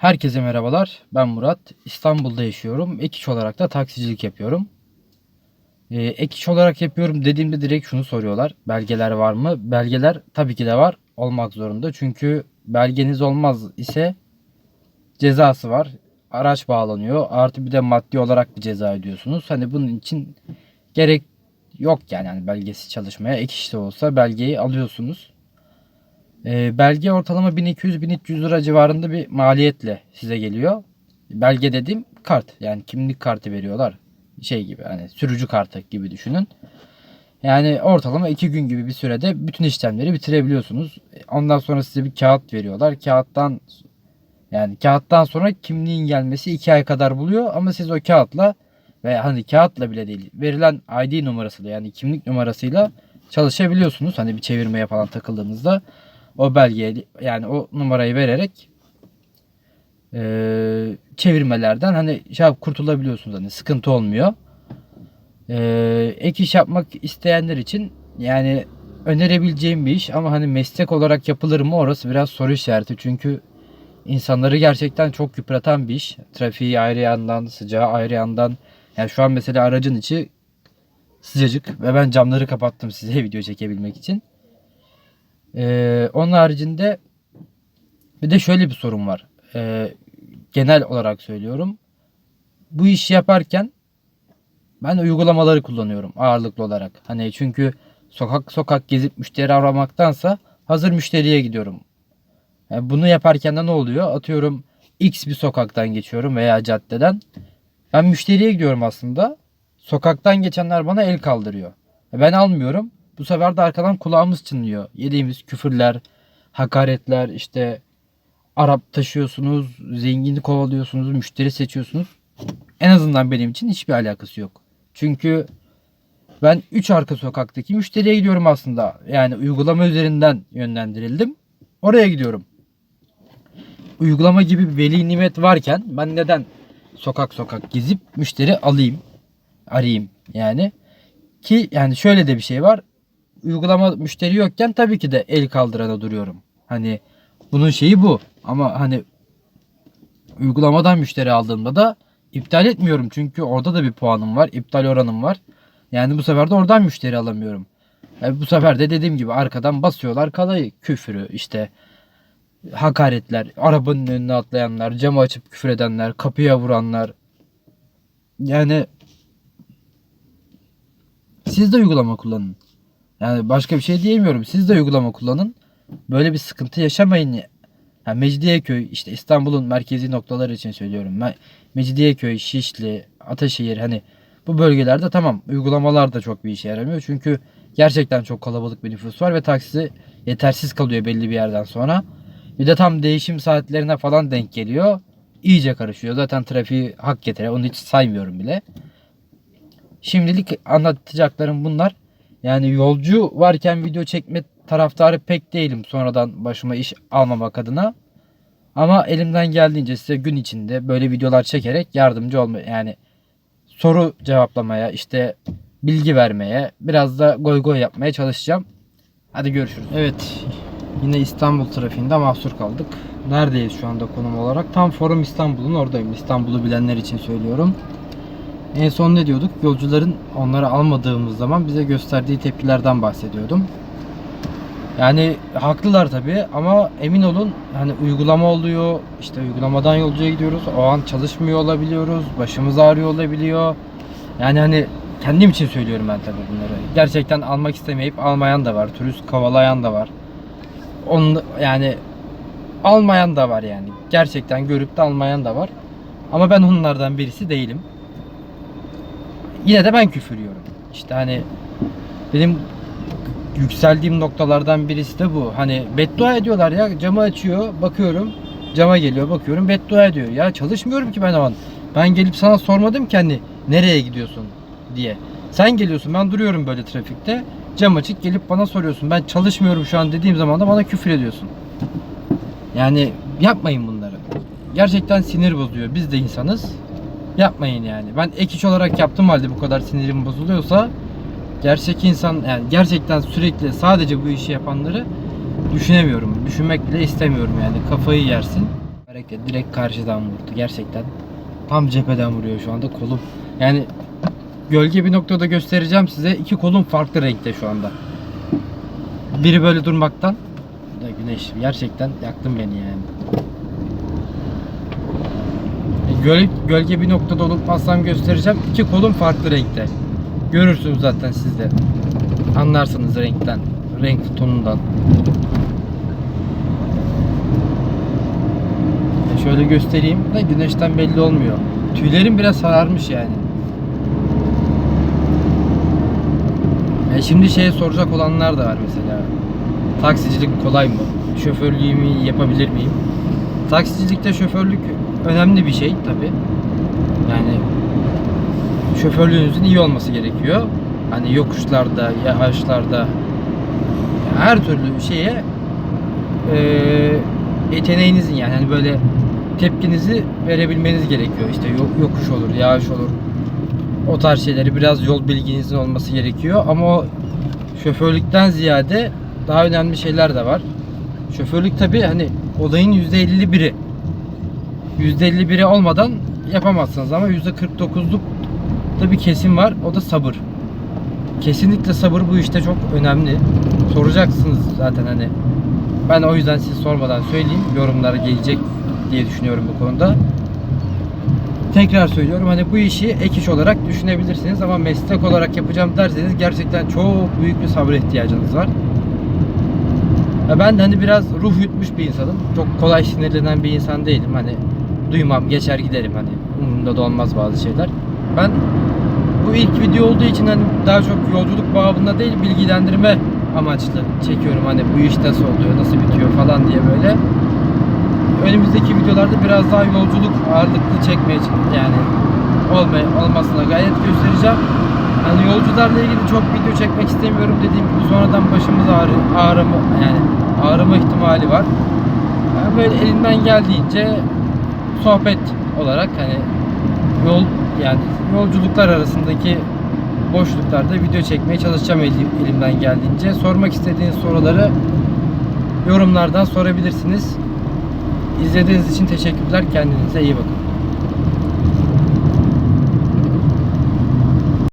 Herkese merhabalar. Ben Murat. İstanbul'da yaşıyorum. Ek iş olarak da taksicilik yapıyorum. Ee, ek iş olarak yapıyorum dediğimde direkt şunu soruyorlar. Belgeler var mı? Belgeler tabii ki de var. Olmak zorunda. Çünkü belgeniz olmaz ise cezası var. Araç bağlanıyor. Artı bir de maddi olarak bir ceza ödüyorsunuz. Hani bunun için gerek yok yani, yani belgesi çalışmaya. Ek işte olsa belgeyi alıyorsunuz. Ee, belge ortalama 1200-1300 lira civarında bir maliyetle size geliyor. Belge dediğim kart yani kimlik kartı veriyorlar. Şey gibi hani sürücü kartı gibi düşünün. Yani ortalama 2 gün gibi bir sürede bütün işlemleri bitirebiliyorsunuz. Ondan sonra size bir kağıt veriyorlar. Kağıttan yani kağıttan sonra kimliğin gelmesi 2 ay kadar buluyor ama siz o kağıtla ve hani kağıtla bile değil verilen ID numarasıyla yani kimlik numarasıyla çalışabiliyorsunuz. Hani bir çevirmeye falan takıldığınızda o belgeye yani o numarayı vererek eee, çevirmelerden hani şey kurtulabiliyorsunuz hani sıkıntı olmuyor. Eee, ek iş yapmak isteyenler için yani önerebileceğim bir iş ama hani meslek olarak yapılır mı orası biraz soru işareti çünkü insanları gerçekten çok yıpratan bir iş. Trafiği ayrı yandan, sıcağı ayrı yandan. Yani şu an mesela aracın içi sıcacık ve ben camları kapattım size video çekebilmek için. Ee, onun haricinde bir de şöyle bir sorun var. Ee, genel olarak söylüyorum. Bu işi yaparken ben uygulamaları kullanıyorum ağırlıklı olarak. Hani çünkü sokak sokak gezip müşteri aramaktansa hazır müşteriye gidiyorum. Yani bunu yaparken de ne oluyor? Atıyorum X bir sokaktan geçiyorum veya caddeden. Ben müşteriye gidiyorum aslında. Sokaktan geçenler bana el kaldırıyor. Ben almıyorum. Bu sefer de arkadan kulağımız çınlıyor. Yediğimiz küfürler, hakaretler, işte Arap taşıyorsunuz, zengini kovalıyorsunuz, müşteri seçiyorsunuz. En azından benim için hiçbir alakası yok. Çünkü ben 3 arka sokaktaki müşteriye gidiyorum aslında. Yani uygulama üzerinden yönlendirildim. Oraya gidiyorum. Uygulama gibi bir veli nimet varken ben neden sokak sokak gezip müşteri alayım, arayayım yani. Ki yani şöyle de bir şey var. Uygulama müşteri yokken tabii ki de el kaldırana duruyorum. Hani bunun şeyi bu. Ama hani uygulamadan müşteri aldığımda da iptal etmiyorum. Çünkü orada da bir puanım var. iptal oranım var. Yani bu sefer de oradan müşteri alamıyorum. Yani bu sefer de dediğim gibi arkadan basıyorlar kalayı. Küfürü işte hakaretler, arabanın önüne atlayanlar, camı açıp küfür edenler, kapıya vuranlar. Yani siz de uygulama kullanın. Yani başka bir şey diyemiyorum. Siz de uygulama kullanın. Böyle bir sıkıntı yaşamayın. Yani Mecidiyeköy işte İstanbul'un merkezi noktaları için söylüyorum. Me- Mecidiyeköy, Şişli, Ataşehir hani bu bölgelerde tamam uygulamalar da çok bir işe yaramıyor. Çünkü gerçekten çok kalabalık bir nüfus var ve taksi yetersiz kalıyor belli bir yerden sonra. Bir de tam değişim saatlerine falan denk geliyor. İyice karışıyor. Zaten trafiği hak getire. Onu hiç saymıyorum bile. Şimdilik anlatacaklarım bunlar. Yani yolcu varken video çekme taraftarı pek değilim. Sonradan başıma iş almamak adına. Ama elimden geldiğince size gün içinde böyle videolar çekerek yardımcı olma yani soru cevaplamaya, işte bilgi vermeye, biraz da goy goy yapmaya çalışacağım. Hadi görüşürüz. Evet, yine İstanbul trafiğinde mahsur kaldık. Neredeyiz şu anda konum olarak? Tam Forum İstanbul'un oradayım. İstanbul'u bilenler için söylüyorum. En son ne diyorduk? Yolcuların onları almadığımız zaman bize gösterdiği tepkilerden bahsediyordum. Yani haklılar tabi ama emin olun hani uygulama oluyor. İşte uygulamadan yolcuya gidiyoruz. O an çalışmıyor olabiliyoruz. Başımız ağrıyor olabiliyor. Yani hani kendim için söylüyorum ben tabi bunları. Gerçekten almak istemeyip almayan da var turist kovalayan da var. Onun, yani almayan da var yani. Gerçekten görüp de almayan da var. Ama ben onlardan birisi değilim yine de ben küfür yiyorum işte hani benim yükseldiğim noktalardan birisi de bu. Hani beddua ediyorlar ya camı açıyor bakıyorum cama geliyor bakıyorum beddua ediyor. Ya çalışmıyorum ki ben o an. Ben gelip sana sormadım ki hani nereye gidiyorsun diye. Sen geliyorsun ben duruyorum böyle trafikte cam açık gelip bana soruyorsun. Ben çalışmıyorum şu an dediğim zaman da bana küfür ediyorsun. Yani yapmayın bunları. Gerçekten sinir bozuyor. Biz de insanız. Yapmayın yani. Ben ek iş olarak yaptığım halde bu kadar sinirim bozuluyorsa gerçek insan yani gerçekten sürekli sadece bu işi yapanları düşünemiyorum. Düşünmek bile istemiyorum yani. Kafayı yersin. Direkt, direkt karşıdan vurdu gerçekten. Tam cepheden vuruyor şu anda kolum. Yani gölge bir noktada göstereceğim size. İki kolum farklı renkte şu anda. Biri böyle durmaktan. Güneş gerçekten yaktın beni yani. Göl, gölge bir noktada unutmazsam göstereceğim. İki kolum farklı renkte. Görürsünüz zaten siz de. Anlarsınız renkten. Renk tonundan. E, Şöyle göstereyim de güneşten belli olmuyor. Tüylerim biraz sararmış yani. E şimdi şeye soracak olanlar da var mesela. Taksicilik kolay mı? Şoförlüğümü yapabilir miyim? Taksicilikte şoförlük önemli bir şey tabi. Yani şoförlüğünüzün iyi olması gerekiyor. Hani yokuşlarda, yağışlarda her türlü şeye eee yeteneğinizin yani hani böyle tepkinizi verebilmeniz gerekiyor. İşte yo- yokuş olur, yağış olur. O tarz şeyleri biraz yol bilginizin olması gerekiyor ama o şoförlükten ziyade daha önemli şeyler de var. Şoförlük tabi hani olayın %51'i. %51'i olmadan yapamazsınız ama %49'luk da bir kesim var. O da sabır. Kesinlikle sabır bu işte çok önemli. Soracaksınız zaten hani. Ben o yüzden siz sormadan söyleyeyim. Yorumlara gelecek diye düşünüyorum bu konuda. Tekrar söylüyorum hani bu işi ek iş olarak düşünebilirsiniz ama meslek olarak yapacağım derseniz gerçekten çok büyük bir sabır ihtiyacınız var. Ben de hani biraz ruh yutmuş bir insanım. Çok kolay sinirlenen bir insan değilim. Hani duymam, geçer giderim hani umurumda da olmaz bazı şeyler. Ben bu ilk video olduğu için hani daha çok yolculuk babında değil bilgilendirme amaçlı çekiyorum. Hani bu iş nasıl oluyor, nasıl bitiyor falan diye böyle. Önümüzdeki videolarda biraz daha yolculuk ağırlıklı çekmeye yani olmay olmasına gayret göstereceğim. Hani yolcularla ilgili çok video çekmek istemiyorum dediğim gibi sonradan başımız ağrı, ağrıma yani ağrıma ihtimali var. Yani böyle elimden geldiğince sohbet olarak hani yol yani yolculuklar arasındaki boşluklarda video çekmeye çalışacağım elim, elimden geldiğince. Sormak istediğiniz soruları yorumlardan sorabilirsiniz. İzlediğiniz için teşekkürler. Kendinize iyi bakın.